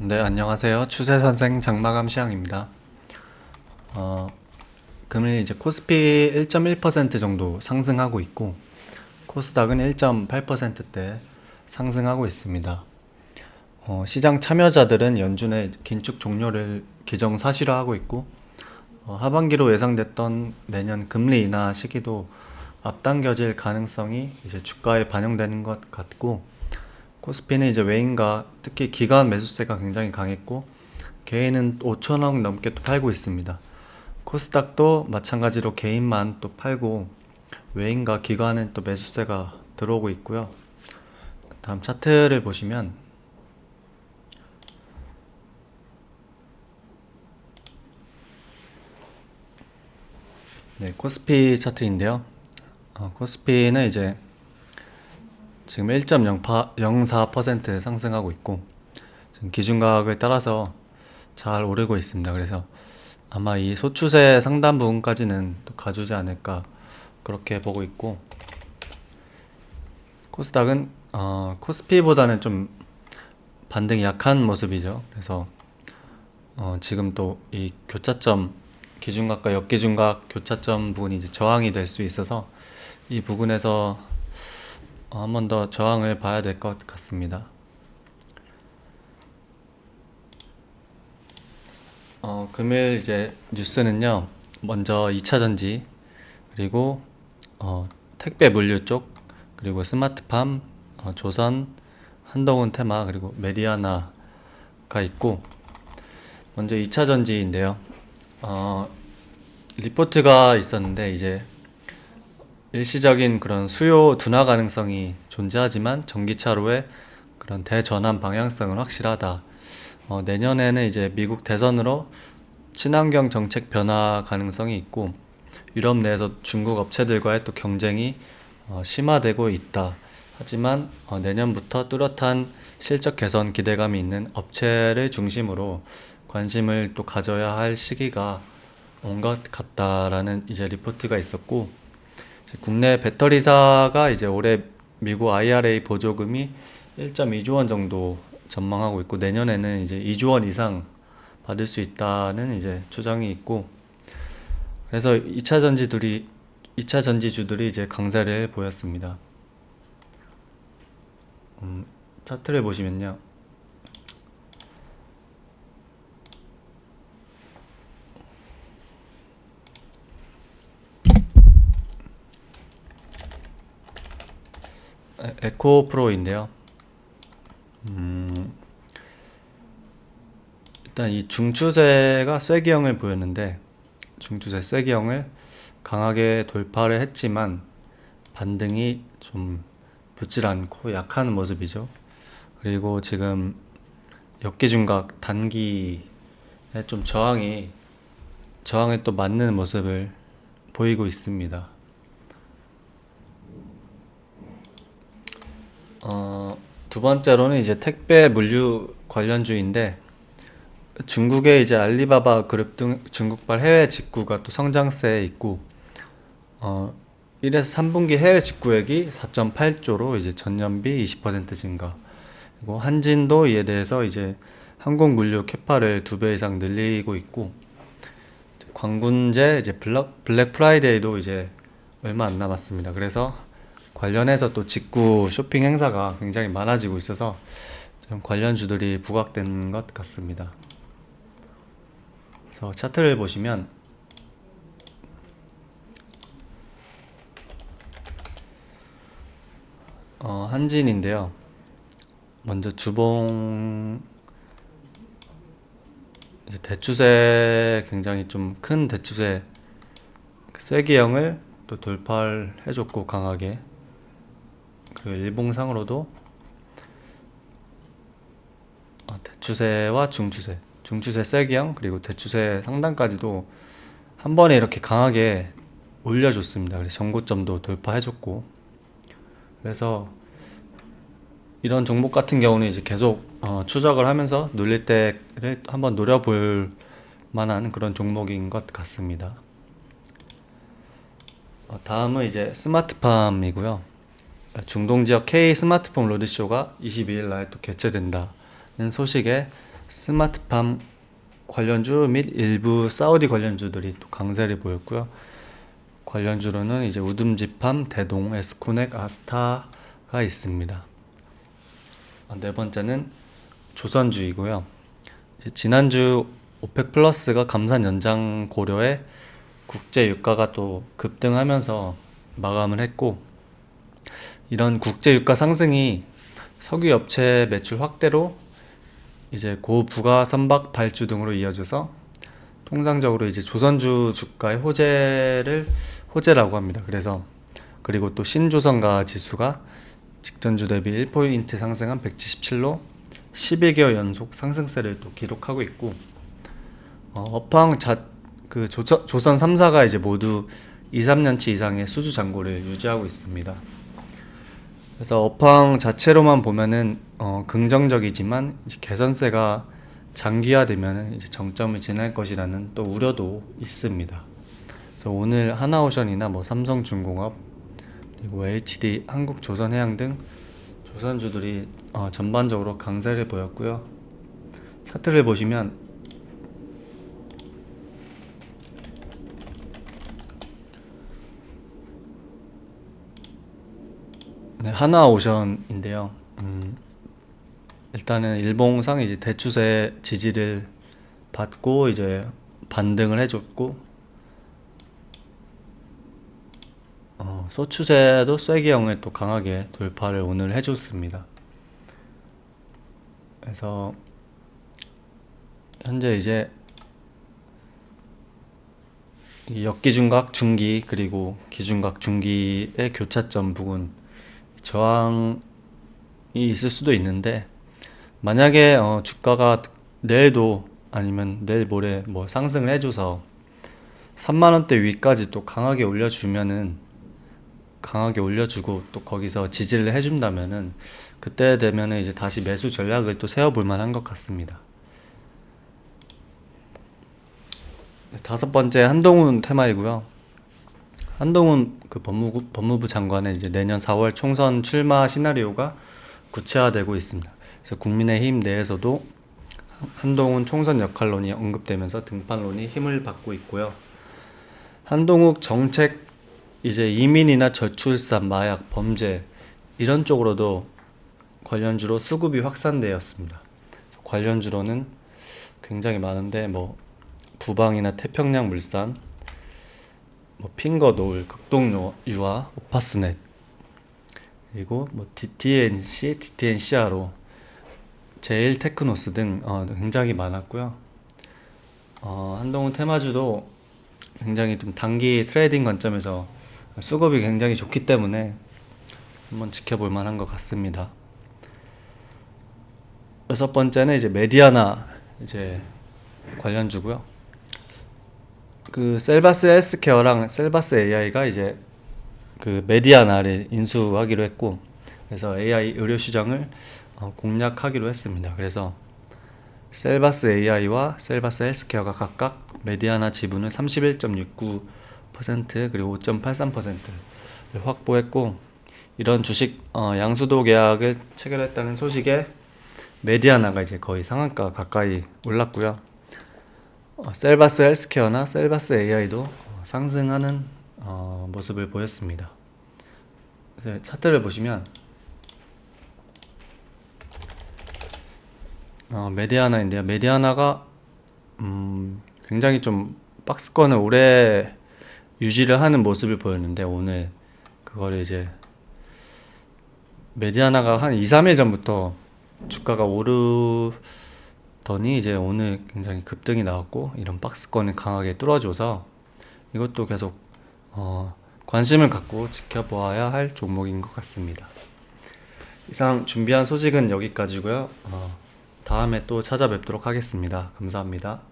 네, 안녕하세요. 추세 선생 장마감 시향입니다. 어, 금일 이제 코스피 1.1% 정도 상승하고 있고, 코스닥은 1.8%대 상승하고 있습니다. 어, 시장 참여자들은 연준의 긴축 종료를 기정 사실화하고 있고, 어, 하반기로 예상됐던 내년 금리 인하 시기도 앞당겨질 가능성이 이제 주가에 반영되는 것 같고, 코스피는 이제 외인과 특히 기관 매수세가 굉장히 강했고 개인은 5천억 넘게 또 팔고 있습니다. 코스닥도 마찬가지로 개인만 또 팔고 외인과 기관은 또 매수세가 들어오고 있고요. 다음 차트를 보시면 네, 코스피 차트인데요. 어, 코스피는 이제 지금 1.04% 상승하고 있고 지금 기준가격을 따라서 잘 오르고 있습니다. 그래서 아마 이 소추세 상단 부분까지는 또 가주지 않을까 그렇게 보고 있고 코스닥은 어, 코스피보다는 좀 반등이 약한 모습이죠. 그래서 어, 지금 또 이 교차점 기준각과 역기준각 교차점 부분이 이제 저항이 될 수 있어서 이 부분에서 어, 한 번 더 저항을 봐야 될 것 같습니다. 어, 금일 이제 뉴스는요. 먼저 2차 전지 그리고 어, 택배 물류 쪽 그리고 스마트팜, 어, 조선, 한동훈 테마 그리고 메디아나가 있고 먼저 2차 전지인데요. 어, 리포트가 있었는데 이제 일시적인 그런 수요 둔화 가능성이 존재하지만 전기차로의 그런 대전환 방향성은 확실하다. 어, 내년에는 이제 미국 대선으로 친환경 정책 변화 가능성이 있고 유럽 내에서 중국 업체들과의 또 경쟁이 어, 심화되고 있다. 하지만 어, 내년부터 뚜렷한 실적 개선 기대감이 있는 업체를 중심으로 관심을 또 가져야 할 시기가 온 것 같다라는 이제 리포트가 있었고 국내 배터리사가 이제 올해 미국 IRA 보조금이 1.2조 원 정도 전망하고 있고 내년에는 이제 2조 원 이상 받을 수 있다는 이제 추정이 있고 그래서 2차 전지들이 2차 전지주들이 이제 강세를 보였습니다. 음, 차트를 보시면요. 에- 에코 프로인데요. 음, 일단 이 중추세가 쐐기형을 보였는데 중추세 쐐기형을 강하게 돌파를 했지만 반등이 좀 붙질 않고 약한 모습이죠. 그리고 지금 역기중각 단기에 좀 저항이 저항에 또 맞는 모습을 보이고 있습니다. 어, 두 번째로는 이제 택배 물류 관련주인데 중국의 이제 알리바바 그룹 등 중국발 해외 직구가 또 성장세에 있고 어, 1에서 3분기 해외 직구액이 4.8조로 이제 전년비 20% 증가. 그리고 한진도 이에 대해서 이제 항공 물류 캐파를 두 배 이상 늘리고 있고 광군제 이제 블랙, 블랙 프라이데이도 이제 얼마 안 남았습니다. 그래서 관련해서 또 직구 쇼핑 행사가 굉장히 많아지고 있어서 좀 관련주들이 부각된 것 같습니다. 그래서 차트를 보시면 어, 한진인데요. 먼저 주봉 대추세 굉장히 좀 큰 대추세 쐐기형을 또 돌파를 해줬고 강하게 그리고 일봉상으로도 어, 대추세와 중추세, 중추세 쐐기형 그리고 대추세 상단까지도 한 번에 이렇게 강하게 올려줬습니다. 그래서 전고점도 돌파해줬고 그래서 이런 종목 같은 경우는 이제 계속 어, 추적을 하면서 눌릴 때를 한번 노려볼 만한 그런 종목인 것 같습니다. 어, 다음은 이제 스마트팜이고요. 중동 지역 K 스마트폰 로드쇼가 22일 날 또 개최된다는 소식에 스마트팜 관련주 및 일부 사우디 관련주들이 또 강세를 보였고요. 관련주로는 이제 우듬지팜, 대동, 에스코넥, 아스타가 있습니다. 어, 네 번째는 조선주이고요. 지난주 오펙 플러스가 감산 연장 고려에 국제 유가가 또 급등하면서 마감을 했고 이런 국제 유가 상승이 석유 업체 매출 확대로 이제 고부가 선박 발주 등으로 이어져서 통상적으로 이제 조선주 주가의 호재를 호재라고 합니다. 그래서 그리고 또 신조선가 지수가 직전주 대비 1포인트 상승한 177로 11개월 연속 상승세를 또 기록하고 있고 어, 업황 자, 그 조선, 조선 3사가 이제 모두 2, 3년치 이상의 수주 잔고를 유지하고 있습니다. 그래서 업황 자체로만 보면은 어, 긍정적이지만 이제 개선세가 장기화되면 이제 정점을 지날 것이라는 또 우려도 있습니다. 그래서 오늘 하나오션이나 뭐 삼성중공업 그리고 HD 한국조선해양 등 조선주들이 어, 전반적으로 강세를 보였고요. 차트를 보시면 네, 하나 오션인데요. 음, 일단은 일봉상 이제 대추세 지지를 받고 이제 반등을 해줬고 어, 소추세도 쐐기형을 또 강하게 돌파를 오늘 해줬습니다. 그래서 현재 이제 이 역기준각 중기 그리고 기준각 중기의 교차점 부근 저항이 있을 수도 있는데 만약에 어, 주가가 내일도 아니면 내일 모레 뭐 상승을 해줘서 3만 원대 위까지 또 강하게 올려주면은 강하게 올려주고 또 거기서 지지를 해준다면은 그때 되면은 이제 다시 매수 전략을 또 세워볼 만한 것 같습니다. 네, 다섯 번째 한동훈 테마이고요. 한동훈 그 법무부, 법무부 장관의 이제 내년 4월 총선 출마 시나리오가 구체화되고 있습니다. 그래서 국민의힘 내에서도 한동훈 총선 역할론이 언급되면서 등판론이 힘을 받고 있고요. 한동욱 정책 이제 이민이나 저출산, 마약, 범죄 이런 쪽으로도 관련주로 수급이 확산되었습니다. 관련주로는 굉장히 많은데 뭐 부방이나 태평양 물산, 뭐 핑거 노을, 극동 유아, 오파스넷 그리고 뭐 DTNC, DTNCR로 제일 테크노스 등 어, 굉장히 많았고요. 어, 한동훈 테마주도 굉장히 좀 단기 트레이딩 관점에서 수급이 굉장히 좋기 때문에 한번 지켜볼 만한 것 같습니다. 여섯 번째는 이제 메디아나 이제 관련주고요. 그 셀바스 헬스케어랑 셀바스 AI가 이제 그 메디아나를 인수하기로 했고 그래서 AI 의료 시장을 어, 공략하기로 했습니다. 그래서 셀바스 AI와 셀바스 헬스케어가 각각 메디아나 지분을 31.69% 그리고 5.83%를 확보했고 이런 주식 어, 양수도 계약을 체결했다는 소식에 메디아나가 이제 거의 상한가 가까이 올랐고요. 어, 셀바스 헬스케어나 셀바스 AI도 상승하는 어, 모습을 보였습니다. 차트를 보시면 어, 메디아나인데요. 메디아나가 음, 굉장히 좀 박스권을 오래 유지를 하는 모습을 보였는데 오늘 그거를 이제 메디아나가 한 2, 3일 전부터 주가가 오르 더니 이제 오늘 굉장히 급등이 나왔고 이런 박스권을 강하게 뚫어줘서 이것도 계속 어, 관심을 갖고 지켜보아야 할 종목인 것 같습니다. 이상 준비한 소식은 여기까지고요. 어, 다음에 또 찾아뵙도록 하겠습니다. 감사합니다.